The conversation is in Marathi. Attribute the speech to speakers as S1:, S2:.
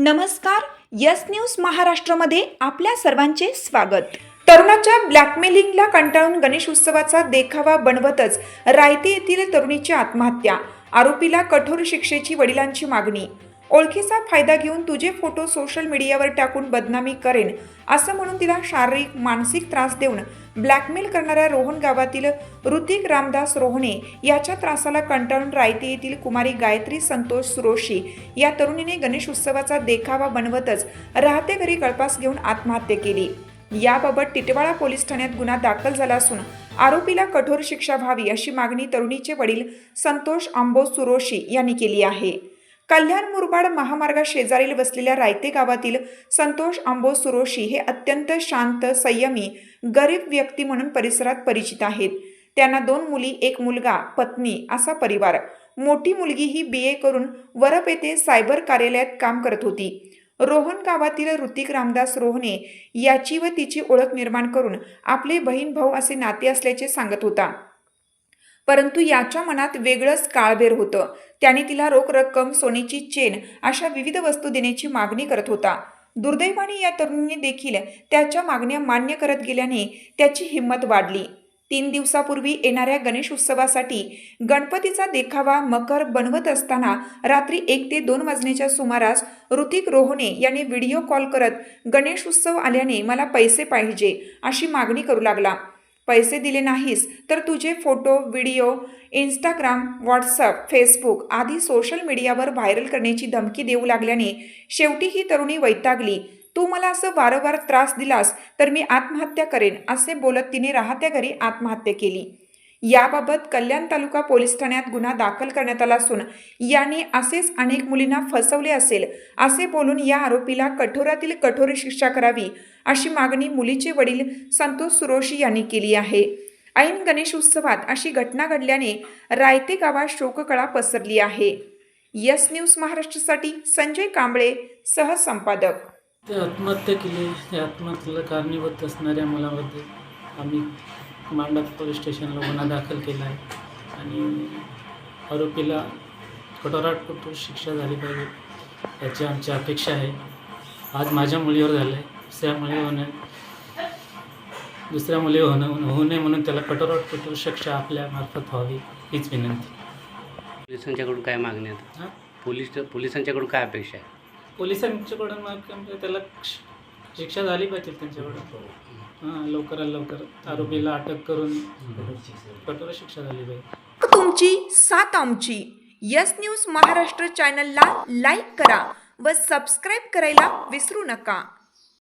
S1: नमस्कार यस न्यूज महाराष्ट्रामध्ये आपल्या सर्वांचे स्वागत. तरुणाच्या ब्लॅकमेलिंगला कंटाळून गणेश उत्सवाचा देखावा बनवतच रायते येथील तरुणीची आत्महत्या आरोपीला कठोर शिक्षेची वडिलांची मागणी. ओळखीचा फायदा घेऊन तुझे फोटो सोशल मीडियावर टाकून बदनामी करेन असं म्हणून तिला शारीरिक मानसिक त्रास देऊन ब्लॅकमेल करणाऱ्या रोहन गावातील ऋतिक रामदास रोहणे याच्या त्रासाला कंटाळून रायते येथील कुमारी गायत्री संतोष सुरोशी या तरुणीने गणेश उत्सवाचा देखावा बनवतच राहते घरी गळपास घेऊन आत्महत्या केली. याबाबत टिटवाळा पोलीस ठाण्यात गुन्हा दाखल झाला असून आरोपीला कठोर शिक्षा व्हावी अशी मागणी तरुणीचे वडील संतोष आंबो सुरोशी यांनी केली आहे. कल्याण मुरबाड महामार्गा शेजारील वसलेल्या रायते गावातील संतोष आंबो सुरोशी हे अत्यंत शांत संयमी गरीब व्यक्ती म्हणून परिसरात परिचित आहेत. त्यांना दोन मुली एक मुलगा पत्नी असा परिवार. मोठी मुलगी ही बी ए करून वरप येथे सायबर कार्यालयात काम करत होती. रोहन गावातील ऋतिक रामदास रोहने याची व तिची ओळख निर्माण करून आपले बहीण भाऊ असे नाते असल्याचे सांगत होता. परंतु याच्या मनात वेगळंच काळबेर होतं. त्याने तिला रोख रक्कम सोन्याची चेन अशा विविध वस्तू देण्याची मागणी करत होता. दुर्दैवाने या तरुणीने देखील त्याच्या मागण्या मान्य करत गेल्याने त्याची हिंमत वाढली. तीन दिवसापूर्वी येणाऱ्या गणेश उत्सवासाठी गणपतीचा देखावा मकर बनवत असताना रात्री एक ते दोन वाजण्याच्या सुमारास ऋतिक रोहने यांनी व्हिडिओ कॉल करत गणेश उत्सव आल्याने मला पैसे पाहिजे अशी मागणी करू लागला. पैसे दिले नाहीस तर तुझे photo video Instagram WhatsApp Facebook आदी सोशल मीडियावर व्हायरल करण्याची धमकी देऊ लागल्याने शेवटी ही तरुणी वैतागली. तू मला असं वारंवार त्रास दिलास तर मी आत्महत्या करेन असे बोलत तिने राहत्या घरी आत्महत्या केली. याबाबत कल्याण तालुका पोलीस ठाण्यात गुन्हा दाखल करण्यात आला असून याने असेच अनेक मुलींना फसवले असेल असे बोलून या आरोपीला कठोरातील कठोर शिक्षा करावी अशी मागणी मुलीचे वडील संतोष सुरोशी यांनी केली आहे. ऐन गणेश उत्सवात अशी घटना घडल्याने रायते गावात शोककळा पसरली आहे. यस न्यूज महाराष्ट्रासाठी संजय कांबळे सहसंपादक
S2: ते आत्महत्या केली त्या आत्महत्येला कारणीभूत असणाऱ्या मुलामध्ये आम्ही मांडा पोलीस स्टेशनला गुन्हा दाखल केला आहे. आणि आरोपीला कठोरात कठोर शिक्षा झाली पाहिजे याची आमची अपेक्षा आहे. आज माझ्या मुलीवर झालं आहे दुसऱ्या मुली होणं दुसऱ्या मुली होणं होऊ नये म्हणून त्याला कठोरात कठोर शिक्षा आपल्या मार्फत व्हावी हीच विनंती.
S3: पोलिसांच्याकडून काय मागणी आहे?
S2: हां?
S3: पोलीस पोलिसांच्याकडून काय अपेक्षा आहे?
S2: पोलिसांच्याकडून माग त्याला श- शिक्षा झाली पाहिजे त्यांच्याकडून. हां लवकरात लवकर. आरोपीला अटक करून कठोर शिक्षा झाली पाहिजे
S1: तुमची सात आमची. यस न्यूज महाराष्ट्र चॅनलला लाईक करा व सबस्क्राईब करायला विसरू नका.